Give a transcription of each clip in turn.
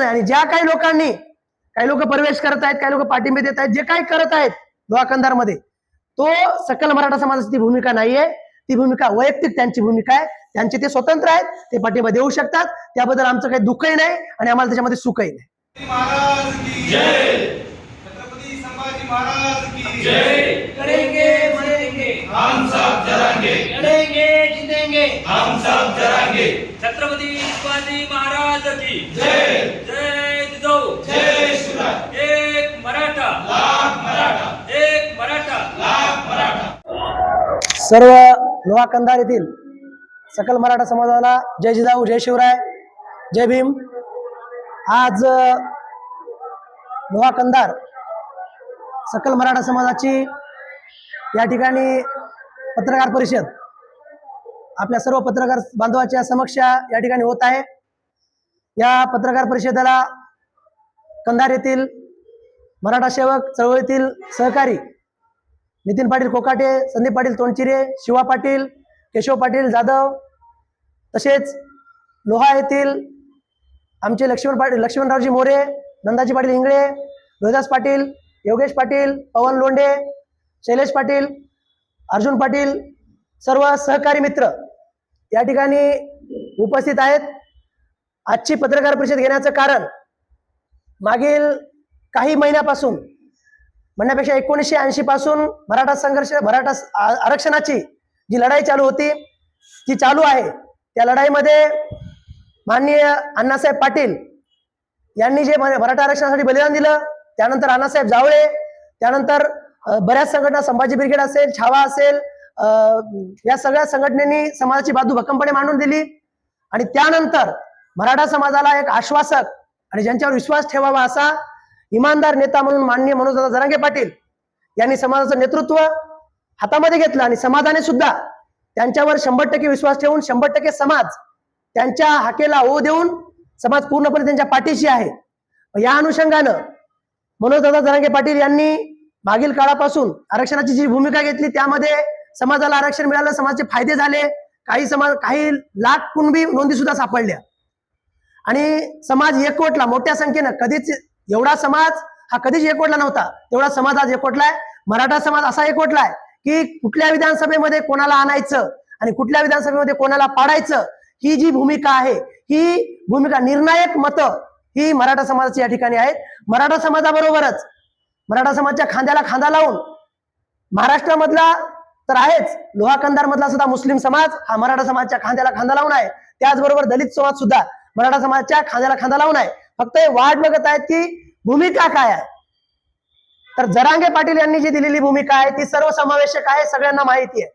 नाही. आणि ज्या काही लोकांनी काही लोक प्रवेश करत आहेत काही लोक पाठिंबे देत आहेत जे काही करत आहेत लोहा कंधारमध्ये तो सकल मराठा समाजाची ती भूमिका नाहीये. ती भूमिका वैयक्तिक त्यांची भूमिका आहे. त्यांचे ते स्वतंत्र आहेत ते पाठिंबा देऊ शकतात. त्याबद्दल आमचं काही दुःखही नाही आणि आम्हाला त्याच्यामध्ये सुखही नाही. महाराज की जय! छत्रपति संभाजी महाराज की जय करेंगे मरेंगे हम सब जरांगे लड़ेंगे जीतेंगे हम सब जरांगे छत्रपती शिवाजी महाराज की जय जय जिजाऊ जय शिवराय एक मराठा लाख मराठा एक मराठा लाख मराठा सर्व लोहा कंधार येथील सकल मराठा समाजाला जय जिजाऊ जय शिवराय जय भीम. आज लोहा कंधार सकल मराठा समाजाची या ठिकाणी पत्रकार परिषद आपल्या सर्व पत्रकार बांधवाच्या समक्ष या ठिकाणी होत आहे. या पत्रकार परिषदेला कंधार येथील मराठा सेवक चळवळीतील सहकारी नितीन पाटील कोकाटे संदीप पाटील तोंडचिरे शिवा पाटील केशव पाटील जाधव तसेच लोहा येथील आमचे लक्ष्मण पाटील लक्ष्मणरावजी मोरे नंदाजी पाटील इंगळे रोहिदास पाटील योगेश पाटील पवन लोंढे शैलेश पाटील अर्जुन पाटील सर्व सहकारी मित्र या ठिकाणी उपस्थित आहेत. आजची पत्रकार परिषद घेण्याचं कारण मागील काही महिन्यापासून म्हणण्यापेक्षा एकोणीसशे ऐंशी पासून मराठा संघर्ष मराठा आरक्षणाची जी लढाई चालू होती ती चालू आहे. त्या लढाईमध्ये माननीय अण्णासाहेब पाटील यांनी जे मराठा आरक्षणासाठी बलिदान दिलं त्यानंतर अण्णासाहेब जावळे त्यानंतर बऱ्याच संघटना संभाजी ब्रिगेड असेल छावा असेल या सगळ्या संघटनेनी समाजाची बाजू भक्कमपणे मांडून दिली. आणि त्यानंतर मराठा समाजाला एक आश्वासक आणि ज्यांच्यावर विश्वास ठेवावा असा इमानदार नेता म्हणून मान्य मनोजदादा जरांगे पाटील यांनी समाजाचं नेतृत्व हातामध्ये घेतलं आणि समाजाने सुद्धा त्यांच्यावर शंभर टक्के विश्वास ठेवून शंभर टक्के समाज त्यांच्या हाकेला ओ देऊन समाज पूर्णपणे त्यांच्या पाठीशी आहे. या अनुषंगानं मनोजदादा जरांगे पाटील यांनी मागील काळापासून आरक्षणाची जी भूमिका घेतली त्यामध्ये समाजाला आरक्षण मिळालं समाजाचे फायदे झाले काही समाज काही लाख कुणबी नोंदी सुद्धा सापडल्या. आणि समाज एकवटला मोठ्या संख्येनं कधीच एवढा समाज हा कधीच एकवटला नव्हता. तेवढा समाज आज एकवटलाय. मराठा समाज असा एकवटलाय की कुठल्या विधानसभेमध्ये कोणाला आणायचं आणि कुठल्या विधानसभेमध्ये कोणाला पाडायचं ही जी भूमिका आहे ही भूमिका निर्णायक मतं ही मराठा समाजाची या ठिकाणी आहेत. मराठा समाजाबरोबरच मराठा समाजाच्या खांद्याला खांदा लावून महाराष्ट्रामधला तर आहेच लोहा कंधार मधला सुद्धा मुस्लिम समाज हा मराठा समाजाच्या खांद्याला खांदा लावून आहे. त्याचबरोबर दलित समाज सुद्धा मराठा समाजाच्या खांद्याला खांदा लावून आहे. फक्त हे वाट बघत आहेत की भूमिका काय आहे. तर जरांगे पाटील यांनी जी दिलेली भूमिका आहे ती सर्वसमावेशक आहे सगळ्यांना माहिती आहे.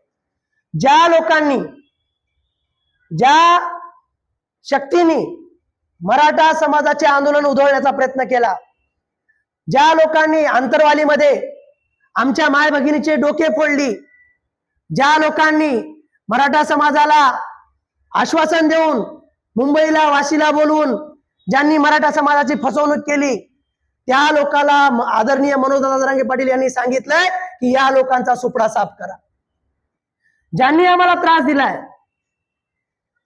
ज्या लोकांनी ज्या शक्तीने मराठा समाजाचे आंदोलन उधळण्याचा प्रयत्न केला ज्या लोकांनी आंतरवालीमध्ये आमच्या माय भगिनीचे डोके फोडली ज्या लोकांनी मराठा समाजाला आश्वासन देऊन मुंबईला वाशीला बोलवून ज्यांनी मराठा समाजाची फसवणूक केली त्या लोकाला आदरणीय मनोज जरांगे पाटील यांनी सांगितलंय की या लोकांचा सुपडा साफ करा. ज्यांनी आम्हाला त्रास दिलाय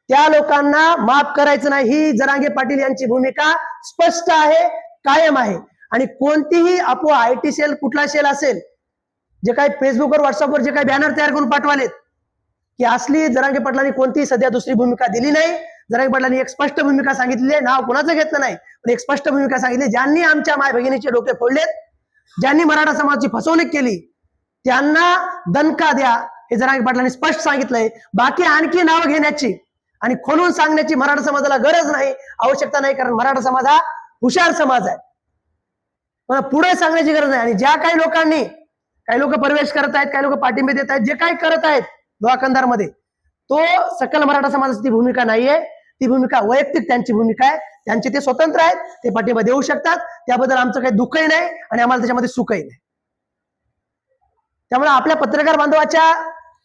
त्या लोकांना माफ करायचं नाही. ही जरांगे पाटील यांची भूमिका स्पष्ट आहे कायम आहे. आणि कोणतीही अफवा आय टी सेल कुठला सेल असेल जे काही फेसबुकवर व्हॉट्सअपवर जे काही बॅनर तयार करून पाठवालेत की असली जरांगे पाटलांनी कोणतीही सध्या दुसरी भूमिका दिली नाही जरांगे पाटलांनी एक स्पष्ट भूमिका सांगितली नाव कोणाचं घेतलं नाही पण एक स्पष्ट भूमिका सांगितली ज्यांनी आमच्या माय भगिनीचे डोके फोडलेत ज्यांनी मराठा समाजाची फसवणूक केली त्यांना दणका द्या हे जरांगे पाटलांनी स्पष्ट सांगितलंय. बाकी आणखी नाव घेण्याची आणि खोलून सांगण्याची मराठा समाजाला गरज नाही आवश्यकता नाही कारण मराठा समाज हा हुशार समाज आहे. मला पुढे सांगण्याची गरज नाही. आणि ज्या काही लोकांनी काही लोक प्रवेश करत आहेत काही लोक पाठिंबे देत आहेत जे काही करत आहेत लोहाकंदारमध्ये तो सकल मराठा समाजाची भूमिका नाहीये. ती भूमिका वैयक्तिक त्यांची भूमिका आहे. त्यांचे ते स्वतंत्र आहेत ते पाठिंबा देऊ शकतात. त्याबद्दल आमचं काही दुःखही नाही आणि आम्हाला त्याच्यामध्ये सुखही नाही. त्यामुळे आपल्या पत्रकार बांधवाच्या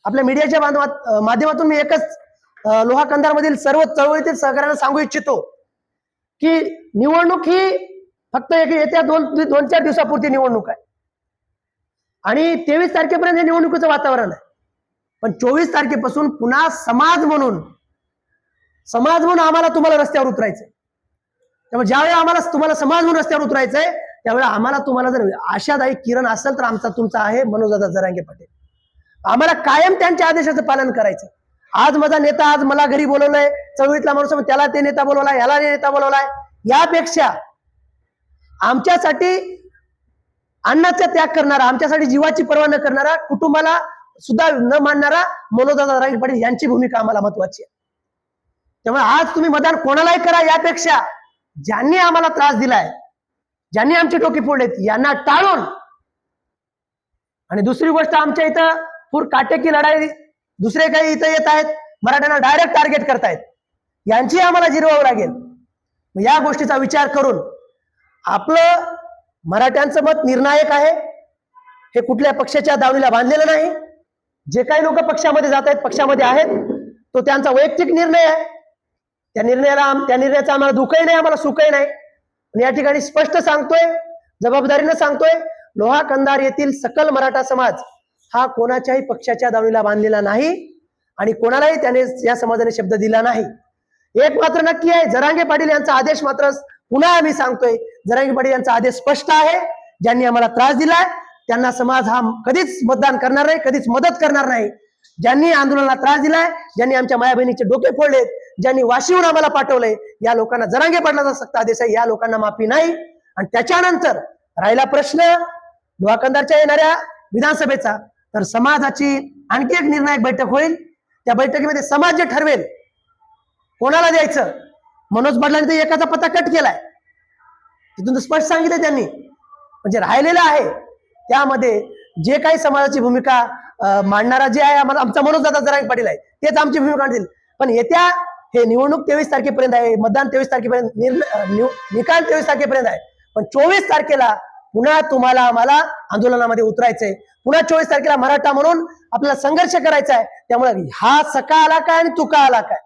आपल्या मीडियाच्या बांधवा माध्यमातून मी एकच अं, लोहा कंधारमधील सर्व चळवळीतील सहकार्यांना सांगू इच्छितो की निवडणूक ही फक्त एक येत्या दोन दोन चार दिवसापुरती निवडणूक आहे. आणि तेवीस तारखेपर्यंत हे निवडणुकीचं वातावरण आहे. पण चोवीस तारखेपासून पुन्हा समाज म्हणून समाज म्हणून आम्हाला तुम्हाला रस्त्यावर उतरायचंय. त्यामुळे ज्यावेळी आम्हाला तुम्हाला समाज म्हणून रस्त्यावर उतरायचंय त्यावेळेला आम्हाला तुम्हाला जर आशादायी किरण असेल तर आमचा तुमचा आहे मनोजदादा जरांगे पाटील. आम्हाला कायम त्यांच्या आदेशाचं पालन करायचं आज माझा नेता आज मला घरी बोलवलंय चळवळीतला माणूस त्याला ते नेता बोलवलाय याला नेता बोलवलाय. यापेक्षा आमच्यासाठी अन्नाचा त्याग करणारा आमच्यासाठी जीवाची पर्वा न करणारा कुटुंबाला सुद्धा न मानणारा मनोजदादा जरांगे पाटील यांची भूमिका आम्हाला महत्वाची आहे. त्यामुळे आज तुम्ही मतदान कोणालाही करा यापेक्षा ज्यांनी आम्हाला त्रास दिलाय ज्यांनी आमची टोकी फोडलेत यांना टाळून. आणि दुसरी गोष्ट आमच्या इथं पूर काटेकी लढाई दुसरे काही इथं येत आहेत मराठ्यांना डायरेक्ट टार्गेट करतायत. यांची आम्हाला जिरवावं लागेल. या गोष्टीचा विचार करून आपलं मराठ्यांचं मत निर्णायक आहे हे कुठल्या पक्षाच्या दावणीला बांधलेलं नाही. जे काही लोक पक्षामध्ये जात आहेत पक्षामध्ये आहेत तो त्यांचा वैयक्तिक निर्णय आहे. त्या निर्णयाला त्या निर्णयाचं आम्हाला दुःखही नाही आम्हाला सुखही नाही. आणि या ठिकाणी स्पष्ट सांगतोय जबाबदारीनं सांगतोय लोहा कंदार येथील सकल मराठा समाज हा कोणाच्याही पक्षाच्या दावणीला बांधलेला नाही आणि कोणालाही त्याने या समाजाने शब्द दिला नाही. एक मात्र नक्की आहे जरांगे पाटील यांचा आदेश मात्र पुन्हा आम्ही सांगतोय. जरांगे पाटील यांचा आदेश स्पष्ट आहे ज्यांनी आम्हाला त्रास दिलाय त्यांना समाज हा कधीच मतदान करणार नाही कधीच मदत करणार नाही. ज्यांनी आंदोलनाला त्रास दिलाय ज्यांनी आमच्या माया बहिणीचे डोके फोडलेत ज्यांनी वाशीहून आम्हाला पाठवलंय या लोकांना जरांगे पाटलाचा सक्त आदेश आहे या लोकांना माफी नाही. आणि त्याच्यानंतर राहिला प्रश्न लोहाकंदारच्या येणाऱ्या विधानसभेचा. तर समाजाची आणखी एक निर्णायक बैठक होईल. त्या बैठकीमध्ये समाज जे ठरवेल कोणाला द्यायचं? मनोज पाटलांनी तर एकाचा पत्ता कट केलाय. तिथून स्पष्ट सांगितलं त्यांनी. म्हणजे राहिलेलं आहे. त्यामध्ये जे काही समाजाची भूमिका अं, मांडणारा जे आहे आम्हाला आमचा मनोज दादा जरा पाटील आहे. तेच आमची भूमिका मांडतील. पण येत्या हे निवडणूक तेवीस तारखेपर्यंत आहे मतदान तेवीस तारखेपर्यंत निकाल तेवीस तारखेपर्यंत आहे. पण चोवीस तारखेला पुन्हा तुम्हाला आम्हाला आंदोलनामध्ये उतरायचंय. पुन्हा चोवीस तारखेला मराठा म्हणून आपल्याला संघर्ष करायचा आहे. त्यामुळे हा सका आला काय आणि तुका आला काय?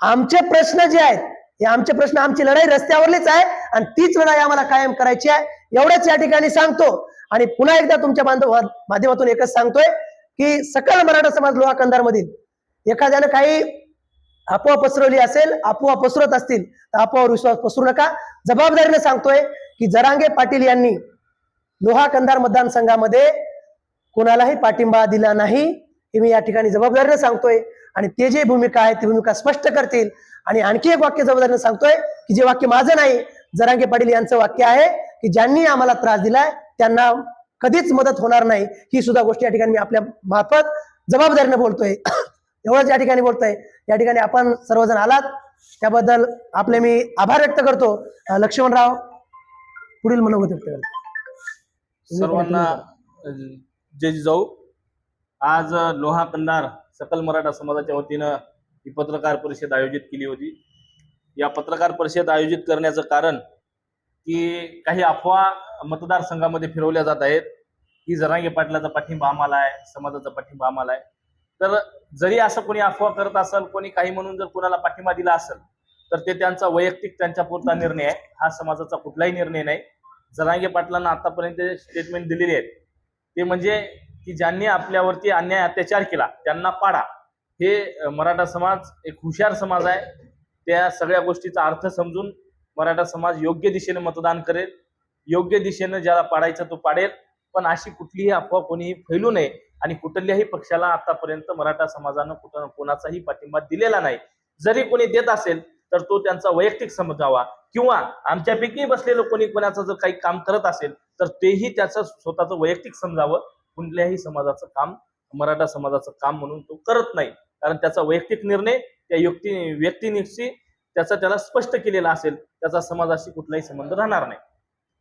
आमचे प्रश्न जे आहेत हे आमचे प्रश्न आमची लढाई रस्त्यावरलीच आहे आणि तीच लढाई आम्हाला कायम करायची आहे. एवढंच या ठिकाणी सांगतो. आणि पुन्हा एकदा तुमच्या बांधव माध्यमातून एकच सांगतोय की सकल मराठा समाज लोहा कंधार मधील एखाद्यानं काही अफवा पसरवली असेल अफवा पसरत असतील तर अफवावर विश्वास पसरू नका. जबाबदारीने सांगतोय की जरांगे पाटील यांनी लोहा कंधार मतदारसंघामध्ये कोणालाही पाठिंबा दिला नाही हे मी या ठिकाणी जबाबदारीने सांगतोय. आणि ते जे भूमिका आहे ती भूमिका स्पष्ट करतील. आणि आणखी एक वाक्य जबाबदारीने सांगतोय की जे वाक्य माझं नाही जरांगे पाटील यांचं वाक्य आहे की ज्यांनी आम्हाला त्रास दिलाय त्यांना कधीच मदत होणार नाही. ही सुद्धा गोष्ट या ठिकाणी मी आपल्या मार्फत जबाबदारीने बोलतोय. एवढंच या ठिकाणी बोलतोय. या ठिकाणी आपण सर्वजण आलात. त्याबद्दल आपले मी आभार व्यक्त करतो. लक्ष्मणराव पुढील मनोगत व्यक्त करतो. सर्वांना जय जाऊ आज लोहा कंधार सकल मराठा समाजाच्या वतीनं ही पत्रकार परिषद आयोजित केली होती. या पत्रकार परिषद आयोजित करण्याचं कारण की काही अफवा मतदारसंघामध्ये फिरवल्या जात आहेत. की जरांगे पाटलाचा पाठिंबा आम्हाला आहे समाजाचा पाठिंबा आम्हाला आहे. तर जरी असं कोणी अफवा करत असेल कोणी काही म्हणून जर कोणाला पाठिंबा दिला असेल तर ते त्यांचा वैयक्तिक त्यांच्या पुरता निर्णय आहे. हा समाजाचा कुठलाही निर्णय नाही. जरांगे पाटलांना आतापर्यंत स्टेटमेंट दिलेली आहेत ते म्हणजे की ज्यांनी आपल्यावरती अन्याय अत्याचार केला त्यांना पाडा. हे मराठा समाज एक हुशार समाज आहे. त्या सगळ्या गोष्टीचा अर्थ समजून मराठा समाज योग्य दिशेने मतदान करेल. योग्य दिशेनं ज्याला पाडायचा तो पाडेल. पण अशी कुठलीही अफवा कोणीही फैलू नये. आणि कुठल्याही पक्षाला आतापर्यंत मराठा समाजानं कुठं कोणाचाही पाठिंबा दिलेला नाही. जरी कोणी देत असेल तर तो त्यांचा वैयक्तिक समजावा. किंवा आमच्यापैकी बसलेलं कोणी कोणाचं जर काही काम करत असेल तर तेही त्याचं स्वतःचं वैयक्तिक समजावं. कुठल्याही समाजाचं काम मराठा समाजाचं काम म्हणून तो करत नाही. कारण त्याचा वैयक्तिक निर्णय त्या युक्ती व्यक्तिनिशी त्याचा त्याला स्पष्ट केलेला असेल त्याचा समाजाशी कुठलाही संबंध राहणार नाही.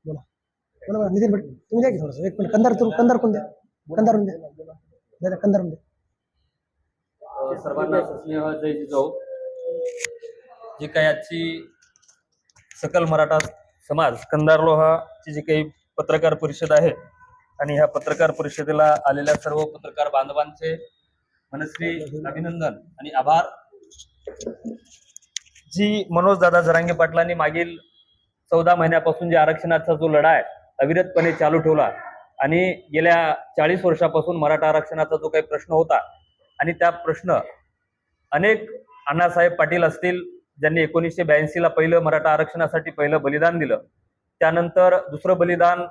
बोला. नितीन भट तुम्ही द्या की थोडस. एक मिनिट. कंदार कंदार कोण द्या? कंदारून द्या दादा द्या कंदारून सर्वांना स्नेह जय जिजाऊ जी काही आजची सकल मराठा समाज कंदार लोहाची जी काही पत्रकार परिषद आहे आणि ह्या पत्रकार परिषदेला आलेल्या सर्व पत्रकार बांधवांचे मनस्वी अभिनंदन आणि आभार. जी मनोज दादा जरांगे पाटलांनी मागील चौदा महिन्यापासून जे आरक्षणाचा जो लढा आहे अविरतपणे चालू ठेवला आणि गेल्या चाळीस वर्षापासून मराठा आरक्षणाचा जो काही प्रश्न होता आणि त्या प्रश्न अनेक अण्णासाहेब पाटील असतील ज्यांनी एकोणीसशे ब्याऐंशीला पहिलं मराठा आरक्षणासाठी पहिलं बलिदान दिलं त्यानंतर दुसरं बलिदान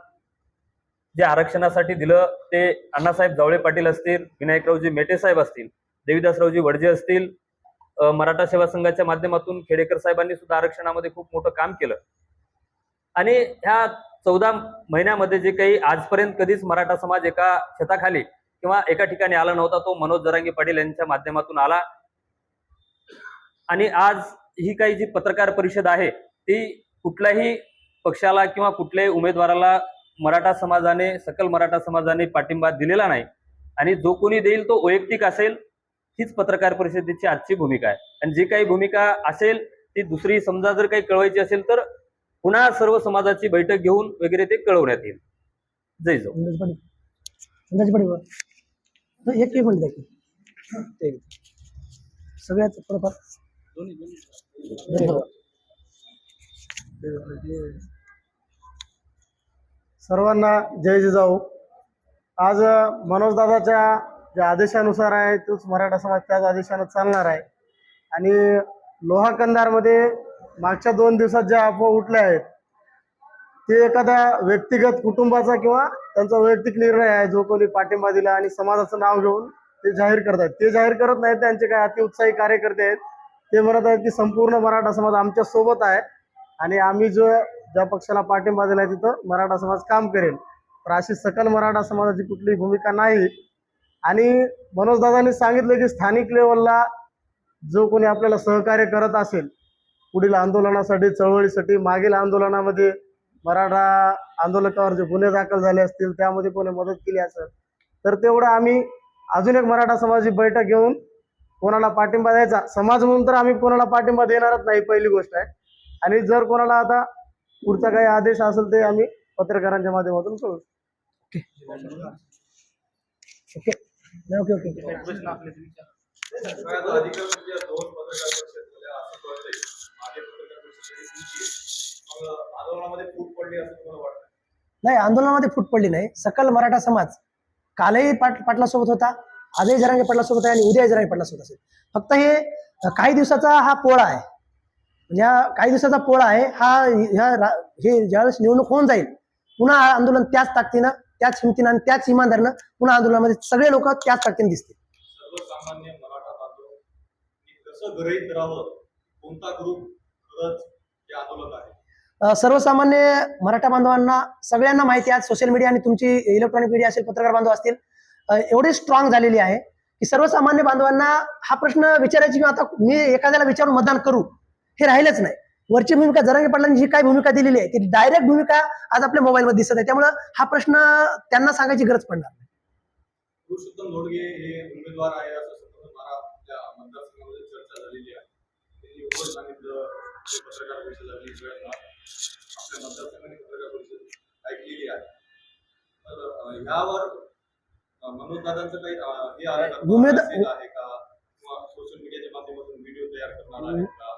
जे आरक्षणासाठी दिलं ते अण्णासाहेब जावळे पाटील असतील विनायकरावजी मेटे साहेब असतील देवीदासरावजी वडजे असतील मराठा सेवा संघाच्या माध्यमातून खेडेकर साहेबांनी सुद्धा आरक्षणामध्ये खूप मोठं काम केलं. आणि ह्या चौदा महिन्यामध्ये जे काही आजपर्यंत कधीच मराठा समाज एका छताखाली किंवा एका ठिकाणी आला नव्हता तो मनोज जरांगी पाटील यांच्या माध्यमातून आला. आणि आज ही काही जी पत्रकार परिषद आहे ती कुठल्याही पक्षाला किंवा कुठल्याही उमेदवाराला मराठा समाजाने सकल मराठा समाजाने पाठिंबा दिलेला नाही. आणि जो कोणी देईल तो वैयक्तिक असेल हीच पत्रकार परिषदेची आजची भूमिका आहे. आणि जी काही भूमिका असेल ती दुसरी समजा जर काही कळवायची असेल तर पुन्हा सर्व समाजाची बैठक घेऊन वगैरे ते कळवण्यात येईल. जय जो अंदाज पडी अंदाज पडी बरं. तर एक मिनिट. सगळ्यात थोडंफार धन्यवाद. सर्वांना जय जिजाऊ. आज मनोज दादाच्या ज्या आदेशानुसार आहे तोच मराठा समाज त्याच आदेशानं चालणार आहे. आणि लोहा कंधारमध्ये मागच्या दोन दिवसात ज्या अफवा उठल्या आहेत ते एखाद्या व्यक्तिगत कुटुंबाचा किंवा त्यांचा वैयक्तिक निर्णय आहे जो कोणी पाठिंबा दिला आणि समाजाचं नाव घेऊन ते जाहीर करतात. ते जाहीर करत नाहीत त्यांचे काही अतिउत्साही कार्यकर्ते आहेत. ते म्हणत आहेत की संपूर्ण मराठा समाज आमच्यासोबत आहे आणि आम्ही जो ज्या पक्षाला पाठिंबा दिलाय तिथं मराठा समाज काम करेल. तर अशी सकल मराठा समाजाची कुठलीही भूमिका नाही. आणि मनोज दादांनी सांगितलं की स्थानिक लेवलला जो कोणी आपल्याला सहकार्य करत असेल पुढील आंदोलनासाठी चळवळीसाठी मागील आंदोलनामध्ये मराठा आंदोलकावर जे गुन्हे दाखल झाले असतील त्यामध्ये कोणी मदत केली असेल तर तेवढं आम्ही अजून एक मराठा समाजाची बैठक घेऊन कोणाला पाठिंबा द्यायचा? समाज म्हणून तर आम्ही कोणाला पाठिंबा देणारच नाही पहिली गोष्ट आहे. आणि जर कोणाला आता पुढचा काही आदेश असेल ते आम्ही पत्रकारांच्या माध्यमातून कळू ओके. ओके ओके नाही आंदोलनामध्ये फूट पडली नाही. सकल मराठा समाज कालही पाट पाटलासोबत होता आजही जरांगे पाटलासोबत आहे आणि उद्याही जरांगे पाटलासोबत असेल. फक्त हे काही दिवसाचा हा पोळा आहे. म्हणजे हा काही दिवसाचा पोळा आहे हा ह्या हे ज्यावेळेस निवडणूक होऊन जाईल पुन्हा आंदोलन त्याच ताकदीनं त्याच हिमतीनं आणि त्याच इमानदारीनं पुन्हा आंदोलनामध्ये सगळे लोक त्याच ताकदीने दिसतील. सर्वसामान्य मराठा बांधव कसं गरहीत राहावं कोणता ग्रुप खरंच सर्वसामान्य मराठा बांधवांना सगळ्यांना माहिती आहे सोशल मीडिया आणि तुमची इलेक्ट्रॉनिक मीडिया असेल पत्रकार बांधव असतील एवढी स्ट्रॉंग झालेली आहे की सर्वसामान्य बांधवांना हा प्रश्न विचारायची किंवा आता मी एखाद्याला विचारून मतदान करू हे राहिलंच नाही. वरची भूमिका जरांगे पाटलांनी जी काय भूमिका दिलेली आहे ती डायरेक्ट भूमिका आज आपल्या मोबाईलमध्ये दिसत आहे. त्यामुळं हा प्रश्न त्यांना सांगायची गरज पडणार नाही. हे उमेदवार आहे. आहे पत्रकार परिषद आपल्या मतदारसंघाने पत्रकार परिषद ऐकलेली तर काही हे का? किंवा सोशल मीडियाच्या माध्यमातून व्हिडिओ तयार करणार आहेत का?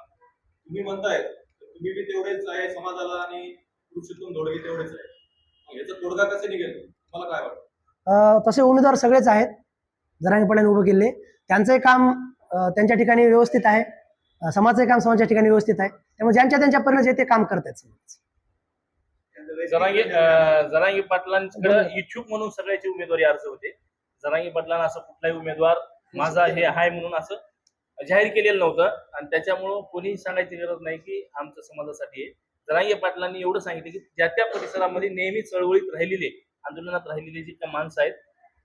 तुम्ही म्हणताय तुम्ही बी तेवढेच आहे समाजाला आणि धोडगे तेवढेच आहे मग याचा तोडगा कसा निघेल? तुम्हाला काय वाटतं? तसे उमेदवार सगळेच आहेत. जरांगे पाटलांनी उभं केले. त्यांचंही काम त्यांच्या ठिकाणी व्यवस्थित आहे. समाजाचे काम समाजाच्या ठिकाणी व्यवस्थित आहे. त्यामुळे ज्यांच्या त्यांच्या परिणाम जे ते काम करतात. समाज जनांगी अं, पाटलांकडे इच्छुक म्हणून सगळ्याचे उमेदवारी अर्ज होते. जनांगी पाटलांना असं कुठलाही उमेदवार माझा हे आहे म्हणून असं जाहीर केलेलं नव्हतं. आणि त्याच्यामुळं कोणीही सांगायची गरज नाही की आमच्या समाजासाठी आहे. जनांगी पाटलांनी एवढं सांगितलं की ज्या त्या परिसरामध्ये नेहमी चळवळीत राहिलेले आंदोलनात राहिलेले जी माणसं आहेत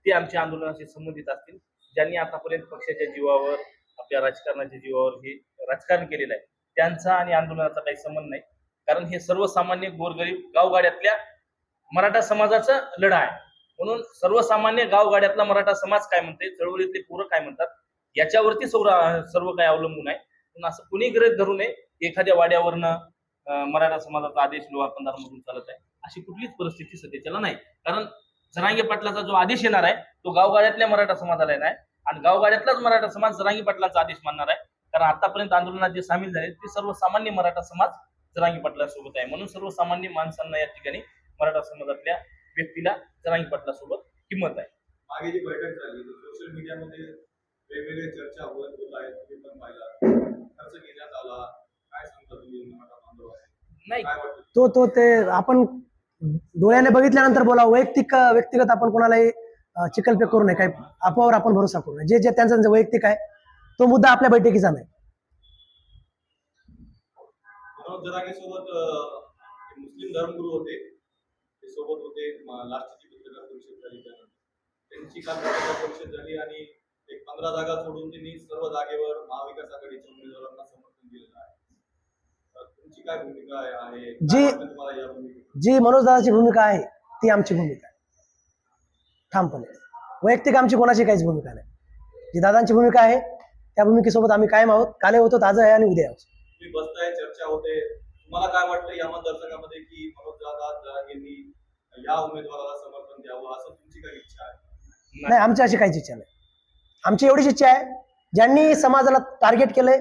ते आमच्या आंदोलनाशी संबंधित असतील. ज्यांनी आतापर्यंत पक्षाच्या जीवावर आपल्या राजकारणाच्या जीवावर हे राजकारण केलेलं आहे. त्यांचा आणि आंदोलनाचा काही संबंध नाही. कारण हे सर्वसामान्य गोरगरीब गावगाड्यातल्या मराठा समाजाचा लढा आहे. म्हणून सर्वसामान्य गावगाड्यातला मराठा समाज काय म्हणते? चळवळीतले पोरं काय म्हणतात? याच्यावरती सर्व सर्व काही अवलंबून आहे. म्हणून असं कुणी गरज धरू नये. एखाद्या वाड्यावरनं मराठा समाजाचा आदेश लोहा मधून चालत आहे. अशी कुठलीच परिस्थिती सध्याच्याला नाही. कारण जरांगे पाटलाचा जो आदेश येणार आहे तो गावगाड्यातल्या मराठा समाजाला येणार आहे. गावगाड्यातलाच मराठा समाज जरांगी पाटलाचा आदेश मानणार आहे. कारण आतापर्यंत आंदोलनात जे सामील झाले ते सर्वसामान्य मराठा समाज जरांगी पाटलासोबत आहे. म्हणून सर्वसामान्य माणसांना या ठिकाणी मराठा समाजातल्या व्यक्तीला जरांगी पाटलासोबत किंमत आहे. मागे जी बैठक झाली सोशल मीडियामध्ये वेगवेगळ्या चर्चा होत होत आहेत तुम्ही पण पाहिला. खर्च घेण्यात आला यांनी मराठा बांधव आहे? नाही. काय तो तो ते आपण डोळ्याने बघितल्यानंतर बोला वैयक्तिक व्यक्तिगत आपण कोणालाही अं, चिकलपेक करू नये काही अफवावर आपण भरोसा करू नये. जे जे त्यांचं जे वैयक्तिक आहे तो मुद्दा आपल्या बैठकीचा नाही. मनोज मुस्लिम धर्मगुरू होते. ते सोबत होते लास्टची पत्रकार परिषद झाली त्यांची काल पत्रकार परिषद झाली आणि एक पंधरा जागा सोडून त्यांनी सर्व जागेवर महाविकास आघाडीच्या उमेदवारांना समर्थन दिलेलं आहे. तुमची काय भूमिका आहे- जी- जी मनोजदादाची भूमिका आहे ती आमची भूमिका आहे. ठामपणे वैयक्तिक आमची कोणाची काहीच भूमिका नाही. जी दादांची भूमिका आहे त्या भूमिकेसोबत आम्ही कायम आहोत. काले होतो आज आहे आणि उद्या आहोत. तुम्ही बसताय चर्चा होते. तुम्हाला काय वाटतं या मतदारसंघामध्ये की मनोज दादा जरांगेंनी या उमेदवाराला समर्थन द्यावं? असं तुमची काय इच्छा आहे? नाही आमची अशी काहीच इच्छा नाही. आमची एवढीच इच्छा आहे ज्यांनी समाजाला टार्गेट केलंय